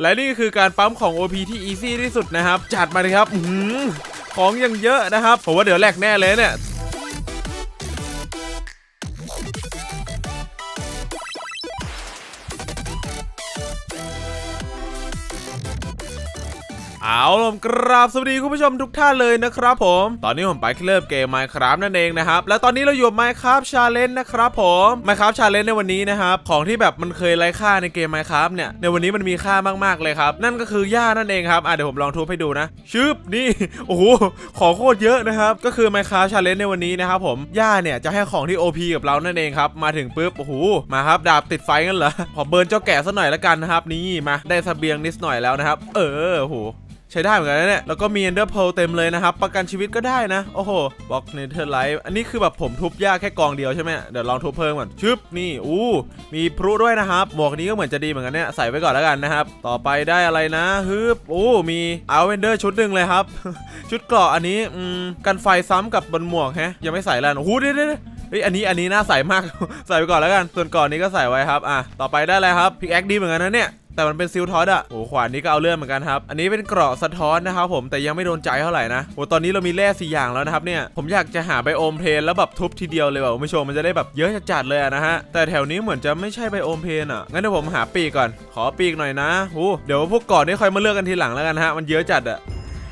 และนี่คือการปั๊มของ OP ที่อีซี่ที่สุดนะครับ จัดมาเลยครับอื้อหือของยังเยอะนะครับ ผมว่าเดี๋ยวแหลกแน่เลยเนี่ย ลมกราบสวัสดีคุณผู้ชมทุกท่านเลยนะครับผม ตอนนี้ผมไปเริ่มเกม Minecraft นั่นเองนะครับ และตอนนี้เราอยู่กับ Minecraft Challenge นะครับผม Minecraft Challenge ในวันนี้นะครับ ของที่แบบมันเคยไร้ค่าในเกม Minecraft เนี่ย ในวันนี้มันมีค่ามากๆเลยครับ นั่นก็คือหญ้านั่นเองครับ อะเดี๋ยวผมลองทุบให้ดูนะ ชึบ นี่ โอ้โห ของโคตรเยอะนะครับ ก็คือ Minecraft Challenge ในวันนี้นะครับผม หญ้าเนี่ยจะให้ของที่ OP กับเรานั่นเองครับ มาถึงปุ๊บ โอ้โห มาครับ ดาบติดไฟกันเหรอ ขอเบิร์นเจ้าแก่ซะหน่อยละกันนะครับ นี่ มา ได้เสบียงนิดหน่อยแล้วนะครับ เออ โอ้โห ใช้ได้เหมือนกันนะเนี่ย แล้วก็มี Ender Pearl เต็มเลยนะครับ ประกันชีวิตก็ได้นะ โอ้โหบล็อกเนเธอร์ไลท์อันนี้คือแบบผมทุบหญ้าแค่กองเดียวใช่ไหมเดี๋ยวลองทุบเพิ่มก่อนชึบนี่อู้มีพลุด้วยนะครับ หมวกนี้ก็เหมือนจะดีเหมือนกันเนี่ยใส่ไว้ก่อนแล้วกันนะครับ ต่อไปได้อะไรนะฮึบอู้มีเอาเวนเดอร์ชุดหนึ่งเลยครับ ชุดเกราะอันนี้อืมกันไฟซ้ำกับบนหมวกฮะยังไม่ใส่แล้วโอ้โหเดี๋ยวเด้เฮ้ยอันนี้อันนี้น่าใส่มาก ใส่ไปก่อนแล้วกัน ส่วนก่อนนี้ก็ใส่ไว้ครับ อะ ต่อไปได้อะไรครับพิกแอคดีเหมือนกันนะเนี่ย แต่มันเป็นซิลทอสอะโอ้ขวานนี้ก็เอาเรื่องเหมือนกันครับ อันนี้เป็นเกราะสะท้อนนะครับผม แต่ยังไม่โดนใจเท่าไหร่นะ โอ้ตอนนี้เรามีแร่สี่อย่างแล้วนะครับเนี่ย ผมอยากจะหาไบโอมเพลนแล้วแบบทุบทีเดียวเลยว่ะคุณผู้ชมมันจะได้แบบเยอะจัดเลยนะฮะ แต่แถวนี้เหมือนจะไม่ใช่ไบโอมเพลนอะงั้นเดี๋ยวผมหาปีกก่อน ขอปีกหน่อยนะโอ้เดี๋ยวพวกก่อนนี่ค่อยมาเลือกกันทีหลังแล้วกันฮะ มันเยอะจัดอะ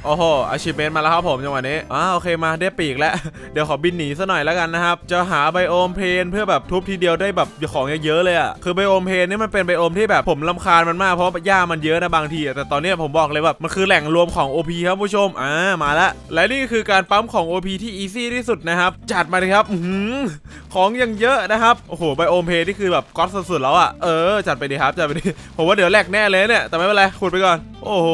โอ้โหอาชิเมนมาแล้วครับผมจังหวะนี้อ่าโอเคมาได้ปีกแล้ว เดี๋ยวขอบินหนีซะหน่อยแล้วกันนะครับ จะหาไบโอมเพนเพื่อแบบทุบทีเดียวได้แบบของเยอะๆเลยอะ คือไบโอมเพนนี่มันเป็นไบโอมที่แบบผมลำคาญมันมากเพราะหญ้ามันเยอะนะบางทีอะแต่ตอนนี้ผมบอกเลยแบบมันคือแหล่งรวมของ OP ครับผู้ชม อ่ามาแล้วและนี่คือการปั๊มของ OP ที่ easy ที่สุดนะครับ จัดมาเลยครับหือของยังเยอะนะครับ โอ้โหไบโอมเพนนี่คือแบบก๊อตสุดๆแล้วอะ เออจัดไปดีครับจัดไปดีผมว่าเดี๋ยวแหลกแน่เลยเนี่ยแต่ไม่เป็นไรขุดไปก่อน โอ้โห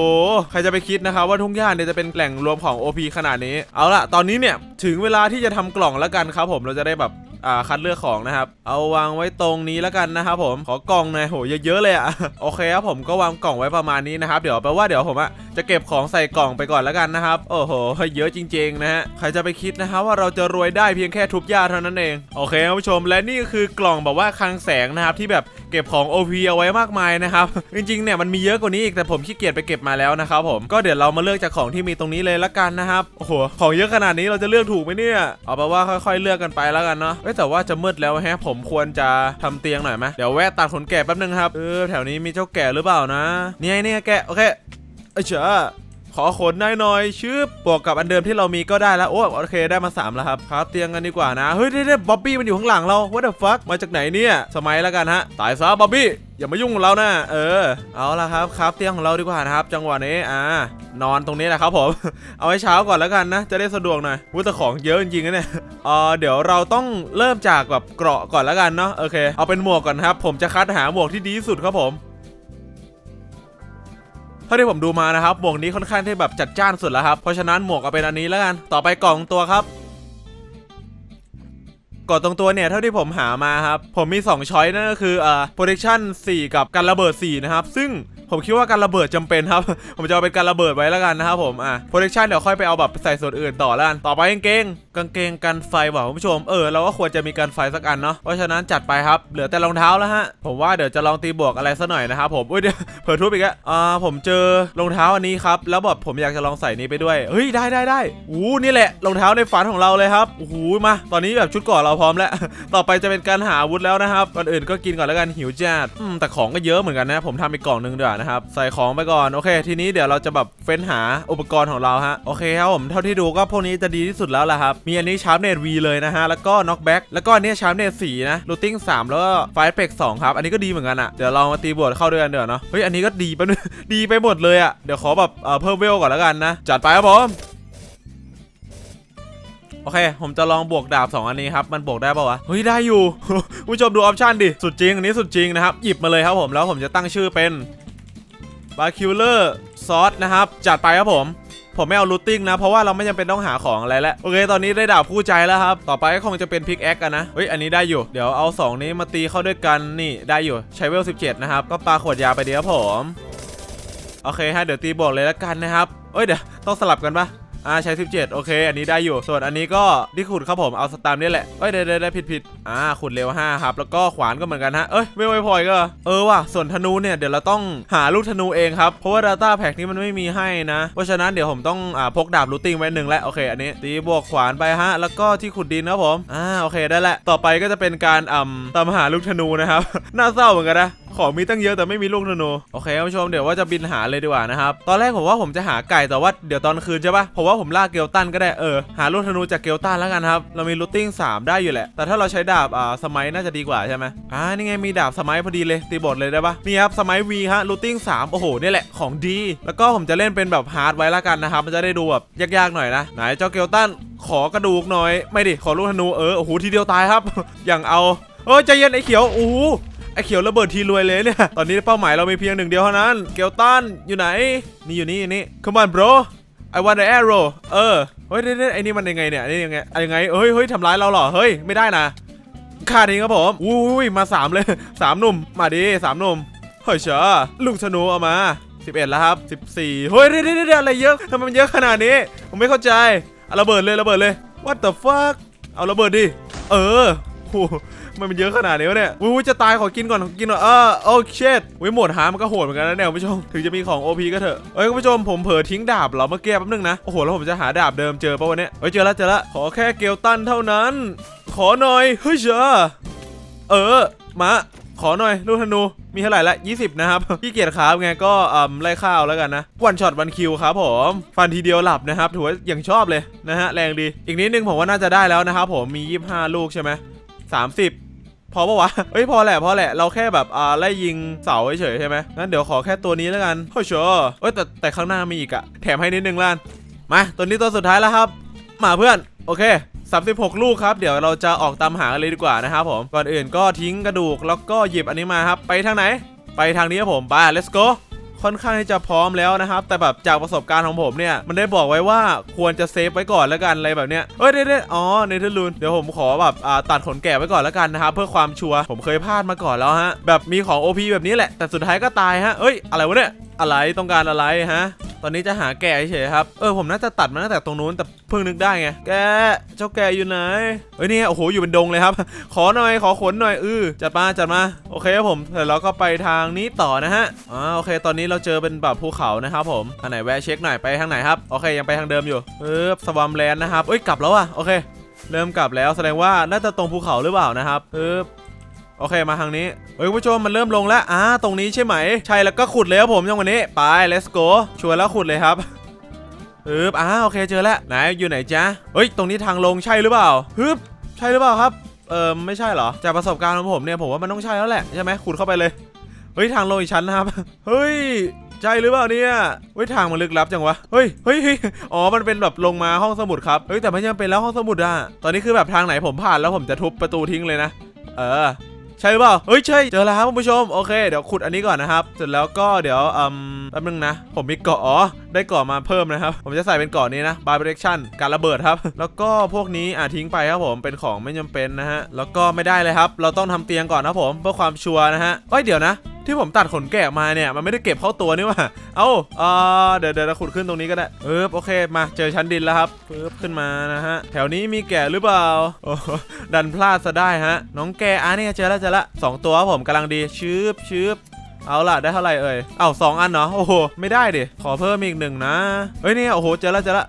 ใครจะไปคิดนะครับว่าทุ่งหญ้าเนี่ยจะเป็นแหล่งรวมของ OP ขนาดนี้ เอาล่ะตอนนี้เนี่ยถึงเวลาที่จะทำกล่องแล้วกันครับผมเราจะได้แบบอ่าคัดเลือกของนะครับ เอาวางไว้ตรงนี้แล้วกันนะครับผม ขอกล่องหน่อยโหเยอะๆเลยอะโอเคครับผมก็วางกล่องไว้ประมาณนี้นะครับ เดี๋ยวแปลว่าเดี๋ยวผมอะจะเก็บของใส่กล่องไปก่อนแล้วกันนะครับ โอ้โห เยอะจริง ๆ นะฮะ ใครจะไปคิดนะครับว่าเราจะรวยได้เพียงแค่ทุบหญ้าเท่านั้นเอง โอเคครับผู้ชม และนี่ก็คือกล่องแบบว่าคลังแสงนะครับที่แบบเก็บของ OP เอาไว้มากมายนะครับ จริงๆเนี่ยมันมีเยอะกว่านี้อีกแต่ผมขี้เกียจไปเก็บมาแล้วนะครับผมก็เดี๋ยวเรามาเลือกจากของที่มีตรงนี้เลยละกันนะครับโอ้โหของเยอะขนาดนี้เราจะเลือกถูกไหมเนี่ยเอาไปนว่าค่อยๆ เลือกกันไปแล้วกันเนาะแต่ว่าจะมืดแล้วแฮะผมควรจะทำเตียงหน่อยไหมเดี๋ยวแวะตัดขนแกะแป๊บนึงครับเออแถวนี้มีเจ้าแกะหรือเปล่านะเนี่ยเนี่ยแกะโอเคเอ้เจ้า ขอขนได้หน่อยชืบบวกกับอันเดิมที่เรามีก็ได้แล้วโอ้โอเคได้มา3แล้วครับครับเตียงกันดีกว่านะเฮ้ยเด้บ๊อบบี้มันอยู่ข้างหลังเรา what the fuck มาจากไหนเนี่ยสมัยแล้วกันฮะตายซะบ๊อบบี้อย่ามายุ่งกับเรานะเออ เอาละครับครับเตียงของเราดีกว่านะครับ จังหวะนี้อ่านอนตรงนี้แหละครับผม เอาไว้เช้าก่อนแล้วกันนะ จะได้สะดวกหน่อยวุ้แต่ของเยอะจริงๆนะเนี่ยเออเดี๋ยวเราต้องเริ่มจากแบบเกราะก่อนแล้วกันเนาะโอเค เอาเป็นหมวกก่อนครับ ผมจะคัดหาหมวกที่ดีที่สุดครับผม เท่าที่ผมดูมานะครับหมวกนี้ค่อนข้างที่แบบจัดจ้านสุดแล้วครับเพราะฉะนั้นหมวกเอาเป็นอันนี้แล้วกันต่อไปกล่องตัวครับ กดตรงตัวเนี่ยเท่าที่ผมหามาครับ ผมมี 2 ช้อยนั่นก็คือเอ่อ protection 4 กับการระเบิด 4 นะครับ ซึ่งผมคิดว่าการระเบิดจำเป็นครับ ผมจะเอาเป็นการระเบิดไว้แล้วกันนะครับผม อะ protection เดี๋ยวค่อยไปเอาแบบใส่ส่วนอื่นต่อแล้วกัน ต่อไปกางเกง กางเกงกันไฟว่ะคุณผู้ชม เออเราก็ควรจะมีกันไฟสักอันเนาะ เพราะฉะนั้นจัดไปครับ เหลือแต่รองเท้าแล้วฮะ ผมว่าเดี๋ยวจะลองตีบวกอะไรสักหน่อยนะครับผม อุ้ยเดี๋ยวเผลอทุบอีกแล้วอ่า ผมเจอรองเท้าอันนี้ครับ แล้วแบบผมอยากจะลองใส่นี้ไปด้วย เฮ้ย ได้ได้ได้อู้นี่แหละรองเท้าในฝันของเราเลยครับโอ้โหมา ตอนนี้แบบชุดก่อนเราพร้อมแล้ว ต่อไปจะเป็นการหาอาวุธแล้วนะครับก่อนอื่นก็กินก่อนแล้วกันหิวจัดแต่ของก็เยอะเหมือนกันนะผมทำอีกกล่องหนึงดีกว่านะครับ ใส่ของไปก่อนโอเค ทีนี้เดี๋ยวเราจะแบบเฟ้นหาอุปกรณ์ของเราฮะโอเคครับผมเท่าที่ดูก็พวกนี้จะดีที่สุดแล้วแหละครับมีอันนี้ชาร์ปเนตวีเลยนะฮะแล้วก็น็อกแบ็กแล้วก็อันนี้ชาร์ปเนตสีนะลูติ้งสามแล้วก็ไฟเปกสองครับอันนี้ก็ดีเหมือนกันอะเดี๋ยวเรามาตีบวกเข้าด้วยกันเดี๋ยวเนาะเฮ้ยอันนี้ก็ดีไปดีไปหมดเลยอะเดี๋ยวขอแบบเอ่อเพิ่มเวลก่อนแล้วกันนะจัดไปครับผม โอเค ผมจะลองบวกดาบ 2 อันนี้ครับ มันบวกได้ป่าวะ เฮ้ย ได้อยู่ ผู้ชมดูออปชันดิ สุดจริง อันนี้สุดจริงนะครับ หยิบมาเลยครับผม แล้วผมจะตั้งชื่อเป็นบาคิวเลอร์ซอสนะครับ จัดไปครับผม ผมไม่เอาลูตติ้งนะ เพราะว่าเราไม่จำเป็นต้องหาของอะไรแล้ว โอเค ตอนนี้ได้ดาบคู่ใจแล้วครับ ต่อไปก็คงจะเป็นพิกแอคกันนะ เฮ้ย อันนี้ได้อยู่ เดี๋ยวเอา 2 นี้มาตีเข้าด้วยกัน นี่ ได้อยู่ ใช้เวล 17 นะครับ ก็ปาขวดยาไปเดียวครับผม โอเคฮะ เดี๋ยวตีบวกเลยแล้วกันนะครับเอ้ย เดี๋ยวต้องสลับกันปะ อ่าใช้ 17 โอเค อันนี้ได้อยู่ ส่วนอันนี้ก็ที่ขุดครับผมเอาสตาร์มนี่แหละเอ้ยได้ได้ได้ผิดผิดอ่าขุดเร็ว5ครับแล้วก็ขวานก็เหมือนกันฮะเอ้ยไม่ไวพอยก็เออว่ะส่วนธนูเนี่ยเดี๋ยวเราต้องหาลูกธนูเองครับเพราะว่า Data Pack นี้มันไม่มีให้นะเพราะฉะนั้นเดี๋ยวผมต้องอ่าพกดาบรูติ้งไว้หนึ่งแล้วโอเค อันนี้ตีบวกขวานไปฮะแล้วก็ที่ขุดดินครับผมอ่าโอเคได้แหล้วต่อไปก็จะเป็นการอ่ำตามหาลูกธนูนะครับน่าเศร้าเหมือนกันนะ ของมีตั้งเยอะแต่ไม่มีลูกธนูโอเคท่านผู้ชมเดี๋ยวว่าจะบินหาเลยดีกว่านะครับตอนแรกผมว่าผมจะหาไก่แต่ว่าเดี๋ยวตอนคืนใช่ปะผมว่าผมลากเกลตันก็ได้เออหาลูกธนูจากเกลตันแล้วกันครับเรามีลูตติ้ง3ได้อยู่แหละ แต่ถ้าเราใช้ดาบอ่าสมัยน่าจะดีกว่าใช่ไหมอ่านี่ไงมีดาบสมัยพอดีเลยตีบทเลยได้ปะนี่ครับสมัยวีฮะลูตติ้ง3โอ้โหนี่แหละของดี แล้วก็ผมจะเล่นเป็นแบบฮาร์ดไว้ล้วกันนะครับมันจะได้ดูแบบยากๆหน่อยนะไหนเจ้าเกลตันขอกระดูกหน่อย ไม่ดิ ขอลูกธนู เออ โอ้โห ทีเดียวตายครับ อย่างเอา เออใจเย็นไอ้เขียว โอ้โห ไอเขียวระเบิดทีรวยเลยเนี่ย ตอนนี้เป้าหมายเรามีเพียงหนึ่งเดียวเท่านั้น เกลตันอยู่ไหน นี่อยู่นี่นี่ come on bro I want the arrow เออ เฮ้ยเดี๋ยวๆไอ้นี่มันยังไงเนี่ยนี่ยังไงอะไรยังไง เฮ้ยเฮ้ยทำร้ายเราเหรอ เฮ้ย ไม่ได้นะฆ่าทิ้งครับผม อุ้ยมาสามเลยสามหนุ่ม มาดิสามหนุ่ม เฮ้ยเชอลูกธนูเอามา11 แล้วครับ 14 เฮ้ยเดี๋ยเดี๋ยเดี๋ยอะไรเยอะทำไมมันเยอะขนาดนี้ ผมไม่เข้าใจ เอาระเบิดเลยระเบิดเลย what the fuck เอาระเบิดดิ เออโห มันมันเยอะขนาดนี้วะเนี่ยอุ้ยจะตายขอกินก่อนขอกินก่อนเออโอเควิโหมดหามันก็โหดเหมือนกันนะเนี่ยคุณผู้ชมถึงจะมีของ OP ก็เถอะเอ้ยคุณผู้ชมผมเผลอทิ้งดาบเหรอเมื่อกี้แป๊บนึงนะโอ้โหแล้วผมจะหาดาบเดิมเจอปะวันนี้เฮ้ยเจอแล้วเจอแล้วขอแค่เกลตันเท่านั้น ขอหน่อยเฮ้ยเชอเออมาขอหน่อยลูกธนูมีเท่าไหร่ละ 20 นะครับพี่เกียรคราบไงก็อืมไล่ข้าวแล้วกันนะวันช็อตวันคิวครับผมฟันทีเดียวหลับนะครับถือว่าอย่างชอบเลยนะฮะแรงดี อีกนิดนึงผมว่าน่าจะได้แล้วนะครับผมมี 25 ลูกใช่ไหม30 พอปะวะเอ้ยพอแหละพอแหละเราแค่แบบอ่าไล่ยิงเสาเฉยใช่ไหมงั้นเดี๋ยวขอแค่ตัวนี้แล้วกันโอ้ยเชอเอ้ยแต่แต่ข้างหน้ามีอีกอะแถมให้นิดนึงล้านมาตัวนี้ตัวสุดท้ายแล้วครับมาเพื่อนโอเค36 ลูกครับ เดี๋ยวเราจะออกตามหากันเลยดีกว่านะครับผม ก่อนอื่นก็ทิ้งกระดูกแล้วก็หยิบอันนี้มาครับ ไปทางไหน ไปทางนี้ครับผมไป let's go ค่อนข้างที่จะพร้อมแล้วนะครับ แต่แบบจากประสบการณ์ของผมเนี่ย มันได้บอกไว้ว่าควรจะเซฟไว้ก่อนแล้วกันอะไรแบบเนี้ยเอ้ยเด้ๆอ๋อเนเธอร์ลูนเดี๋ยวผมขอแบบอ่าตัดขนแกะไว้ก่อนแล้วกันนะครับเพื่อความชัวร์ผมเคยพลาดมาก่อนแล้วฮะแบบมีของ OP แบบนี้แหละแต่สุดท้ายก็ตายฮะเอ้ยอะไรวะเนี่ยอะไรต้องการอะไรฮะ ตอนนี้จะหาแกเฉยครับ เออผมน่าจะตัดมาตั้งแต่ตรงนู้นแต่เพิ่งนึกได้ไง แก เจ้าแกอยู่ไหนเอ้ยนี่โอ้โหอยู่เป็นดงเลยครับ ขอหน่อยขอขนหน่อยเออจัดมาจัดมา โอเคครับผมเสร็จแล้วก็ไปทางนี้ต่อนะฮะ อ่าโอเค ตอนนี้เราเจอเป็นแบบภูเขานะครับผม อันไหนแวะเช็คหน่อยไปทางไหนครับ โอเคยังไปทางเดิมอยู่เออสวามแลนด์นะครับเอ้ยกลับแล้วอะโอเคเริ่มกลับแล้วแสดงว่าน่าจะตรงภูเขาหรือเปล่านะครับเออ โอเคมาทางนี้เฮ้ยคุณผู้ชมมันเริ่มลงแล้วอ่าตรงนี้ใช่ไหม ใช่แล้วก็ขุดเลยครับผมจังวันนี้ไป let's go ชวนแล้วขุดเลยครับฮึบอ่าโอเคเจอแล้วไหนอยู่ไหนจ๊ะเฮ้ยตรงนี้ทางลงใช่หรือเปล่าฮึบใช่หรือเปล่าครับเออไม่ใช่เหรอจากประสบการณ์ของผมเนี่ยผมว่ามันต้องใช่แล้วแหละใช่ไหมขุดเข้าไปเลยเฮ้ยทางลงอีกชั้นนะครับเฮ้ยใช่หรือเปล่าเนี่ยเฮ้ยทางมันลึกลับจังวะเฮ้ยเฮ้ยเฮ้ยอ๋อมันเป็นแบบลงมาห้องสมุดครับเฮ้ยแต่ไม่จำเป็นแล้วห้องสมุดอะตอนนี้คือแบบทางไหนผมผ่านแล้วผมจะทุบประตูทิ้งเลยนะ เออ ใช่หรือเปล่าเฮ้ยใช่เจอแล้วครับคุณผู้ชมโอเคเดี๋ยวขุดอันนี้ก่อนนะครับเสร็จแล้วก็เดี๋ยวอืมแป๊บนึงนะ ผมมีเกาะอ๋อได้เกาะมาเพิ่มนะครับ ผมจะใส่เป็นเกาะนี้นะ b a r b a r e c t i o n การระเบิดครับ แล้วก็พวกนี้อะทิ้งไปครับผมเป็นของไม่จำเป็นนะฮะแล้วก็ไม่ได้เลยครับ เราต้องทำเตียงก่อนนะผมเพื่อความชัวร์นะฮะเอ้ยเดี๋ยวนะ ที่ผมตัดขนแกะมาเนี่ยมันไม่ได้เก็บเข้าตัวนี่ว่าเอ้าเออเดี๋ยวเดี๋ยวเราขุดขึ้นตรงนี้ก็ได้เออโอเคมาเจอชั้นดินแล้วครับปึ๊บขึ้นมานะฮะแถวนี้มีแกะหรือเปล่าโอ้ดันพลาดซะได้ฮะ น้องแกะอะนี่เจอแล้วเจอแล้วสองตัวครับผมกำลังดีชืบชืบเอาล่ะได้เท่าไหร่เอ่ยเอ้าสองอันเนาะโอ้โหไม่ได้ดิขอเพิ่มอีกหนึ่งนะเฮ้ยเนี่ยโอ้โหเจอแล้วเจอแล้ว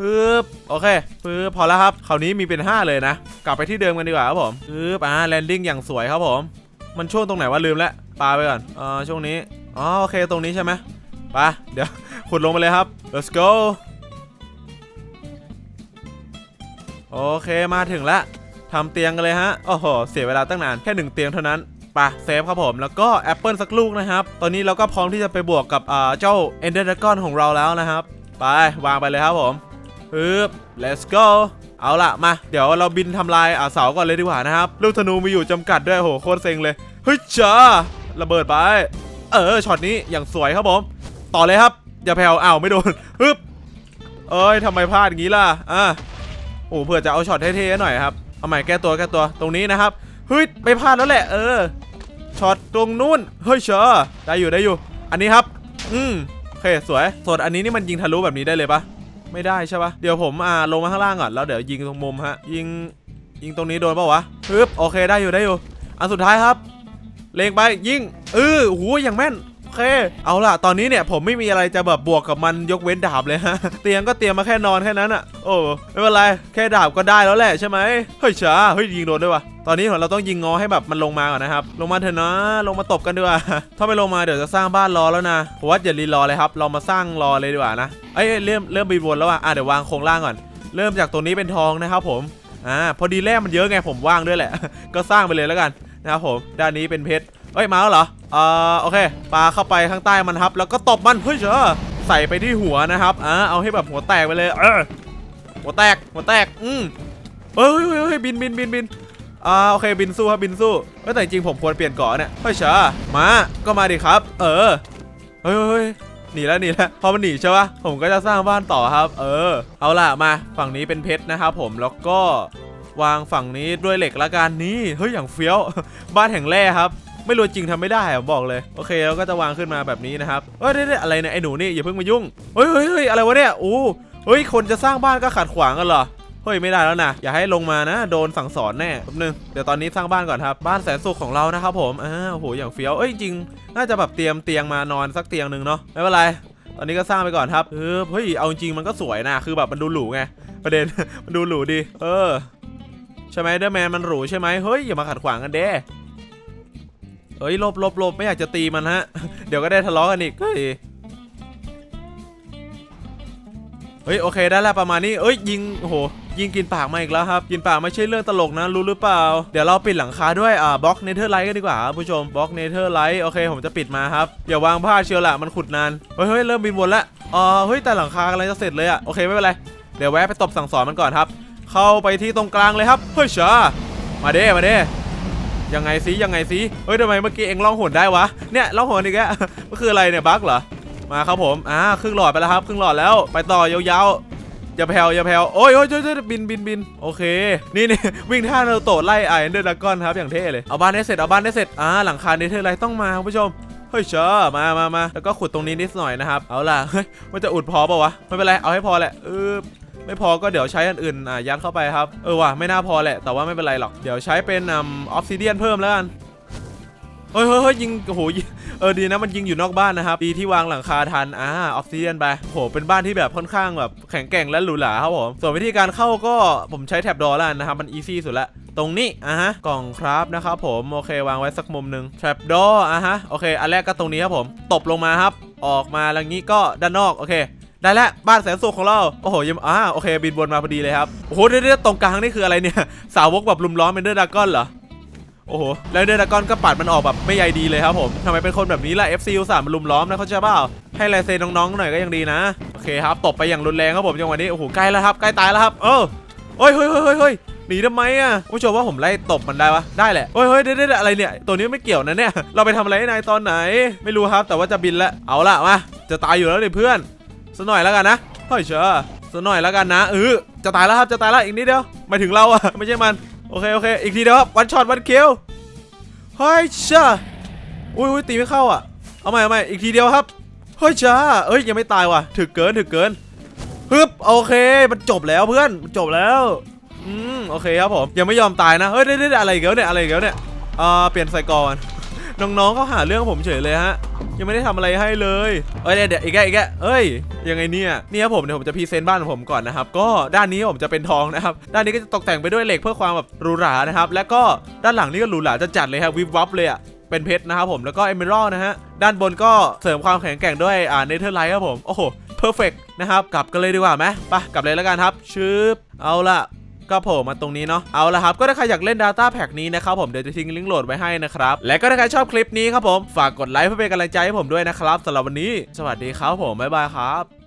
ปึ๊บโอเคปึ๊บพอแล้วครับคราวนี้มีเป็น 5 เลยนะ กลับไปที่เดิมกันดีกว่าครับผมปึ๊บอ่าแลนดิ้งอย่างสวยครับผม มันช่วงตรงไหนวะลืมแล้ว ปลาไปก่อนเอ่อช่วงนี้อ๋อโอเคตรงนี้ใช่ไหมไปเดี๋ยวขุดลงไปเลยครับ let's go โอเคมาถึงแล้วทำเตียงกันเลยฮะโอ้โหเสียเวลาตั้งนานแค่หนึ่งเตียงเท่านั้นไปะเซฟครับผมแล้วก็แอปเปิลสักลูกนะครับ ตอนนี้เราก็พร้อมที่จะไปบวกกับอ่าเจ้า Ender Dragon ของเราแล้วนะครับ ไปวางไปเลยครับผมปึ๊บ let's go เอาละมา เดี๋ยวเราบินทำลายอาเสาก่อนเลยดีกว่านะครับ ลูกธนูมีอยู่จำกัดด้วยโหโคตรเซ็งเลยเฮ้ยจ้า ระเบิดไป เออช็อตนี้อย่างสวยครับผม ต่อเลยครับ อย่าแผ่วอ้าวไม่โดนฮึบเอ้ยทำไมพลาดอย่างนี้ล่ะอะโอ้เผื่อจะเอาช็อตเท่ๆหน่อยครับ เอาใหม่แก้ตัวแก้ตัวตรงนี้นะครับเฮ้ยไม่พลาดแล้วแหละ เออช็อตตรงนู้นเฮ้ยเชอได้อยู่ได้อยู่ อันนี้ครับ อืมโอเคสวยส่วนอันนี้นี่มันยิงทะลุแบบนี้ได้เลยปะไม่ได้ใช่ปะเดี๋ยวผมอ่าลงมาข้างล่างก่อนแล้วเดี๋ยวยิงตรงมุมฮะยิงยิงตรงนี้โดนปล่าวะฮึบโอเคได้อยู่ได้อยู่ อันสุดท้ายครับ เลงไปยิงเออโอ้โหอย่างแม่นโอเค เอาล่ะ ตอนนี้เนี่ยผมไม่มีอะไรจะแบบบวกกับมันยกเว้นดาบเลยฮะ เตียงก็เตรียมมาแค่นอนแค่นั้นอะโอ้ไม่เป็นไร แค่ดาบก็ได้แล้วแหละใช่ไหมเฮ้ยช้าเฮ้ยยิงโดนด้วยวะตอนนี้เราต้องยิงงอให้แบบมันลงมาก่อนนะครับ ลงมาเถอะนะ ลงมาตบกันดีกว่า ถ้าไม่ลงมาเดี๋ยวจะสร้างบ้านรอแล้วนะผมว่าอย่ารีรอเลยครับ เรามาสร้างรอเลยดีกว่านะเอ้ยเริ่มเริ่มบีวนแล้วอะอะเดี๋ยววางโครงล่างก่อน เริ่มจากตรงนี้เป็นทองนะครับผมอ่าพอดีแร่มันเยอะไงผมว่างด้วยแหละ ก็สร้างไปเลยแล้วกัน นะครับผมด้านนี้เป็นเพชรเอ้ยมาแล้วเหรอเอ่อโอเคปลาเข้าไปข้างใต้มันครับ แล้วก็ตบมันเฮ้ยเจ้ใส่ไปที่หัวนะครับอ่าเอาให้แบบหัวแตกไปเลยเออหัวแตกหัวแตกอืมเฮ้ยเฮ้ยเฮ้ยบินบินบินบินอ่าโอเคบินสู้ครับบินสู้เอ้ยแต่จริงผมควรเปลี่ยนเกาะเนี่ยเฮ้ยเจ้มาก็มาดิครับ เออเฮ้ยเฮ้ยเฮ้ยหนีแล้วหนีแล้วพอมันหนีใช่ปะผมก็จะสร้างบ้านต่อครับ เออ เอาล่ะมา ฝั่งนี้เป็นเพชรนะครับผมแล้วก็ วางฝั่งนี้ด้วยเหล็กละกันนี่เฮ้ยอย่างเฟี้ยว บ้านแห่งแร่ครับ ไม่รู้จริงทำไม่ได้ผมบอกเลยโอเคเราก็จะวางขึ้นมาแบบนี้นะครับเฮ้ยอะไรเนี่ยไอ้หนูนี่อย่าเพิ่งมายุ่งเฮ้ยเฮ้ยเฮ้ยอะไรวะเนี่ยโอ้เฮ้ยคนจะสร้างบ้านก็ขัดขวางกันเหรอเฮ้ยไม่ได้แล้วนะอย่าให้ลงมานะโดนสั่งสอนแน่แป๊บนึงเดี๋ยวตอนนี้สร้างบ้านก่อนครับบ้านแสนสุขของเรานะครับผมอ้าวโหอย่างเฟี้ยวเอ้ยจริงน่าจะแบบเตรียมเตียงมานอนสักเตียงหนึ่งเนาะไม่เป็นไรตอนนี้ก็สร้างไปก่อนครับเออเฮ้ยเอาจริงมันก็สวยนะคือแบบมันดูหรูไงประเด็นมันดูหรูดี เออ ใช่ไหมเดอร์แมนมันหรูใช่ไหมเฮ้ยอย่ามาขัดขวางกันเด้เฮ้ยลบลบลบไม่อยากจะตีมันฮะ เดี๋ยวก็ได้ทะเลาะกันอีกเฮ้ยเฮ้ยโอเคได้แล้วประมาณนี้เอ้ยยิงโอ้โหยิงกินปากมาอีกแล้วครับ กินปากไม่ใช่เรื่องตลกนะ รู้หรือเปล่า เดี๋ยวเราปิดหลังคาด้วยอ่าบล็อกเนเธอร์ไลท์กันดีกว่าครับผู้ชมบล็อกเนเธอร์ไลท์โอเค ผมจะปิดมาครับอย่าวางผ้าเชียวละมันขุดนานเฮ้ยเฮ้ยเริ่มบินวนละอ๋อเฮ้ยแต่หลังคากำลังจะเสร็จเลยอะโอเคไม่เป็นไรเดี๋ยวแวะไปตบสั่งสอนมันก่อนครับ เข้าไปที่ตรงกลางเลยครับเฮ้ยชามาเด้มาเด้ยังไงสิยังไงสิเฮ้ยทำไมเมื่อกี้เองล่องหนได้วะเนี่ยล่องหนอีกแล้วมันคืออะไรเนี่ยบั๊กเหรอมาครับผมอ่าครึ่งหลอดไปแล้วครับครึ่งหลอดแล้วไปต่อยาวๆอย่าแผ่วอย่าแผ่วโอ้ยโอ้ยโอ้ยโอ้ยบินบินบินโอเค นี่นี่วิ่งท่านารูโตไล่ไอเดอร์ดากอนครับอย่างเท่เลยเอาบ้านได้เสร็จเอาบ้านได้เสร็จอ่าหลังคาเนเธอร์ไลท์ต้องมาคุณผู้ชมเฮ้ยเชอมามามาแล้วก็ขุดตรงนี้นิดหน่อยนะครับ เอาล่ะ เฮ้ย มันจะอุดพอป่าวะ ไม่เป็นไร เอาให้พอแหละเออ ไม่พอก็เดี๋ยวใช้อันอื่นอะยัดเข้าไปครับ เออว่ะไม่น่าพอแหละ แต่ว่าไม่เป็นไรหรอก เดี๋ยวใช้เป็นอ่าออฟซิเดียนเพิ่มแล้วกันเฮ้ยเฮ้ยเฮ้ยยิงโอ้โหยเออดีนะมันยิงอยู่นอกบ้านนะครับ ดีที่วางหลังคาทันอ่าออฟซิเดียนไปโหเป็นบ้านที่แบบค่อนข้างแบบแข็งแกร่งและหรูหราครับผม ส่วนวิธีการเข้าก็ผมใช้แท็บดอแล้วนะครับ มันอีซี่สุดละตรงนี้อะฮะกล่องครับนะครับผม โอเควางไว้สักมุมหนึ่ง trap door อะฮะโอเค อันแรกก็ตรงนี้ครับผม ตบลงมาครับ ออกมาแล้วงี้ก็ด้านนอกโอเค ได้แล้วบ้านแสนสุขของเรา โอ้โหยังอ่าโอเค บินวนมาพอดีเลยครับ โอ้โหเดี๋ยวๆตรงกลางนี่คืออะไรเนี่ย สาวกแบบลุมล้อมเป็นเดอร์ดากอนเหรอ โอ้โห แล้วเดอร์ดากอนก็ปัดมันออกแบบไม่ใยดีเลยครับผมทำไมเป็นคนแบบนี้ล่ะ FC อุตส่าห์มาลุมล้อมนะเขาใจเปล่า ให้ลายเซ็นน้องๆหน่อยก็ยังดีนะ โอเคครับ ตบไปอย่างรุนแรงครับผมจังหวะนี้ โอ้โห ใกล้แล้วครับ ใกล้ตายแล้วครับ เออเฮ้ยเฮ้ยเฮ้ยเฮ้ยหนีทำไมอะผู้ชมว่าผมไล่ตบมันได้ปะได้แหละเฮ้ยเฮ้ยเดี๋ยวเดี๋ยวอะไรเนี่ย ตัวนี้ไม่เกี่ยวนะเนี่ย เราไปทำอะไรให้นายตอนไหน ไม่รู้ครับ แต่ว่าจะบินล้วเอาละมา จะตายอยู่แล้วนี่เพื่อน สักหน่อยแล้วกันนะเฮ้ยเชื่อสักหน่อยแล้วกันนะเออจะตายแล้วครับจะตายแล้วอีกนิดเดียวหมายถึงเราอะไม่ใช่มันโอเคโอเคอีกทีเดียวครับวันช็อตวันเคิวเฮ้ยเชื่ออุ้ยอุ้ยตีไม่เข้าอะเอาใหม่เอาใหม่อีกทีเดียวครับเฮ้ยจ้าเอ้ยยังไม่ตายว่ะถึกเกินถึกเกินฮึบโอเคมันจบแล้วเพื่อนมันจบแล้วอืมโอเคครับผมยังไม่ยอมตายนะเฮ้ยได้ได้อะไรอีกแล้วเนี่ยอะไรอีกแล้วเนี่ยอ่าเปลี่ยนไซกอน น้องๆเขาหาเรื่องผมเฉยเลยฮะยังไม่ได้ทำอะไรให้เลยเอ้ยเดี๋ยวเดี๋ยวอีกแกอีกแกเอ้ยยังไงเนี่ยนี่ครับผมเดี๋ยวผมจะพรีเซนต์บ้านของผมก่อนนะครับ ก็ด้านนี้ผมจะเป็นทองนะครับ ด้านนี้ก็จะตกแต่งไปด้วยเหล็กเพื่อความแบบหรูหรานะครับ แล้วก็ด้านหลังนี่ก็หรูหราจะจัดเลยครับวิบวับเลยอะเป็นเพชรนะครับผมแล้วก็เอเมอรัลนะฮะด้านบนก็เสริมความแข็งแกร่งด้วยอ่าเนเธอร์ไลท์ครับผมโอ้โหเพอร์เฟกนะครับกลับกันเลยดีกว่าไหมไปกลับเลยแล้วกันครับชึบเอาละ ก็โผล่มาตรงนี้เนาะเอาละครับก็ถ้าใครอยากเล่น Data Pack นี้นะครับผมเดี๋ยวจะทิ้งลิงก์โหลดไว้ให้นะครับและก็ถ้าใครชอบคลิปนี้ครับผมฝากกดไลค์เพื่อเป็นกำลังใจให้ผมด้วยนะครับสำหรับวันนี้ สวัสดีครับผมบ๊ายบายครับ